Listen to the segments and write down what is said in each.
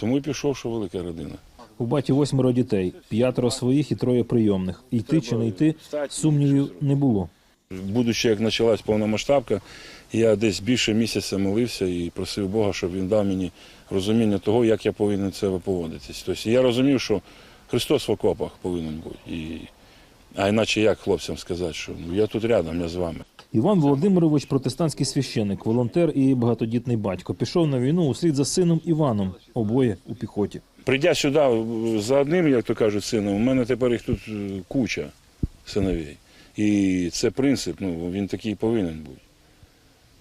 Тому і пішов, що велика родина. У баті восьмеро дітей, п'ятеро своїх і троє прийомних. Йти чи не йти, сумнівів не було. Будучи, як почалась повномасштабка, я десь більше місяця молився і просив Бога, щоб він дав мені розуміння того, як я повинен себе поводитись. Тобто я розумів, що Христос в окопах повинен бути. І... А іначе як хлопцям сказати, що ну, я тут рядом, я з вами. Іван Володимирович, протестантський священик, волонтер і багатодітний батько, пішов на війну услід за сином Іваном, обоє у піхоті. Прийдя сюди за одним, як то кажуть, сином, у мене тепер їх тут е, куча синовей. І це принцип, ну, він такий повинен бути.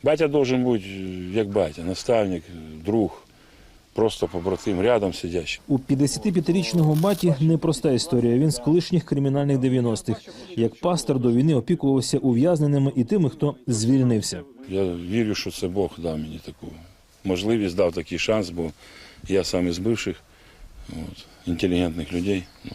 Батя должен бути е, як батя, наставник, друг, просто побратим, рядом сидячий. У 55-річного баті непроста історія. Він з колишніх кримінальних 90-х. Як пастор до війни опікувався ув'язненими і тими, хто звільнився. Я вірю, що це Бог дав мені таку можливість, дав такий шанс, бо я сам із бивших от, інтелігентних людей, ну,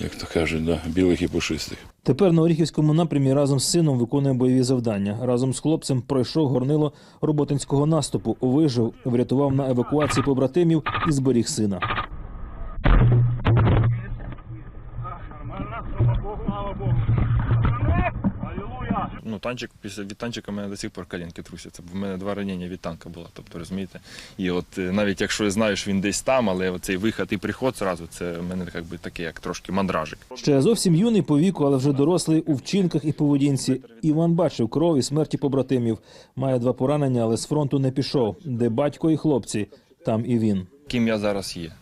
як то кажуть, да, білих і пушистих. Тепер на Оріхівському напрямі разом з сином виконує бойові завдання. Разом з хлопцем пройшов горнило роботинського наступу, вижив, врятував на евакуації побратимів і зберіг сина. Слава Богу! Ну, танчик після від танчика в мене до сих пор колінки трусяться. бо в мене два ранення від танка було. Тобто, розумієте? І от е, навіть якщо я знаю, що він десь там, але цей вихід і приход зразу, це в мене якби таке, як трошки мандражик. Ще зовсім юний по віку, але вже дорослий у вчинках і поведінці. Іван бачив кров і смерті побратимів. Має два поранення, але з фронту не пішов. Де батько і хлопці, там і він. Ким я зараз є?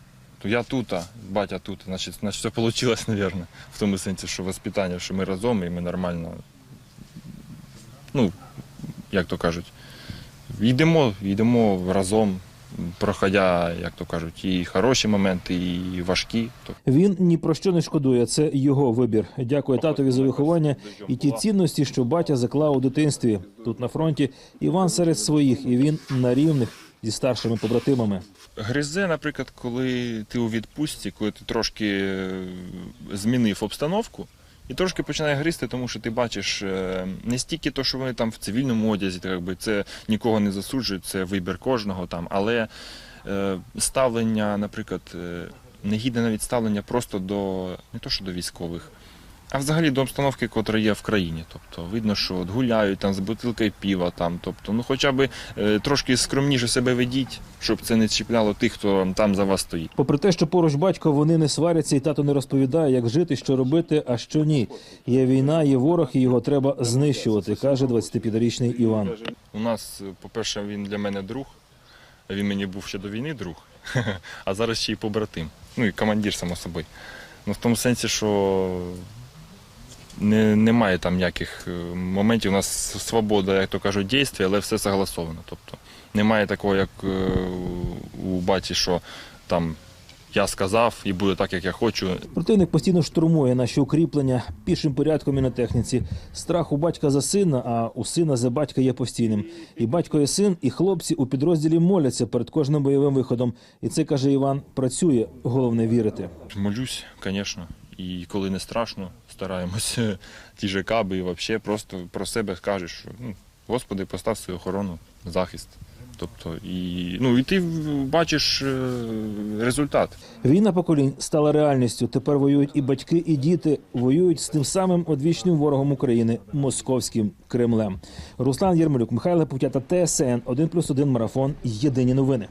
То я тут, а батя тут. Значить, значить, все вийшло, мабуть. В тому сенсі, що воспитання, що ми разом і ми нормально. Ну, як то кажуть, йдемо, йдемо разом, проходя, як то кажуть, і хороші моменти, і важкі. Тобто, Він ні про що не шкодує. Це його вибір. Дякує татові за виховання і ті цінності, що батя заклав у дитинстві. Тут на фронті Іван серед своїх, і він на рівних зі старшими побратимами. Гризе, наприклад, коли ти у відпустці, коли ти трошки е, змінив обстановку, і трошки починає гризти, тому що ти бачиш е, не стільки то, що вони там в цивільному одязі, так якби це нікого не засуджують, це вибір кожного там, але е, ставлення, наприклад, е, негідне навіть ставлення просто до не то, що до військових. А взагалі до обстановки, котра є в країні. Тобто видно, що от гуляють там з бутилкою піва, там, тобто, ну хоча б е, трошки скромніше себе ведіть, щоб це не чіпляло тих, хто там за вас стоїть. Попри те, що поруч батько вони не сваряться, і тато не розповідає, як жити, що робити, а що ні. Є війна, є ворог, і його треба знищувати, каже 25-річний Іван. У нас, по-перше, він для мене друг. Він мені був ще до війни друг, а зараз ще й побратим. Ну і командир, само собою. Ну, в тому сенсі, що не, немає там ніяких е, моментів. У нас свобода, як то кажуть, дійстві, але все согласовано. Тобто немає такого, як е, у баті, що там я сказав і буде так, як я хочу. Противник постійно штурмує наші укріплення пішим порядком і на техніці. Страх у батька за сина, а у сина за батька є постійним. І батько, і син, і хлопці у підрозділі моляться перед кожним бойовим виходом. І це каже Іван: працює. Головне вірити. Молюсь, звісно. І коли не страшно, стараємося ті же каби і взагалі просто про себе кажеш, що ну, Господи, постав свою охорону, захист. Тобто, і, ну, і ти бачиш е, результат. Війна поколінь стала реальністю. Тепер воюють і батьки, і діти воюють з тим самим одвічним ворогом України московським Кремлем. Руслан Єрмолюк, Михайло Путята, ТСН 1+,1 марафон. Єдині новини.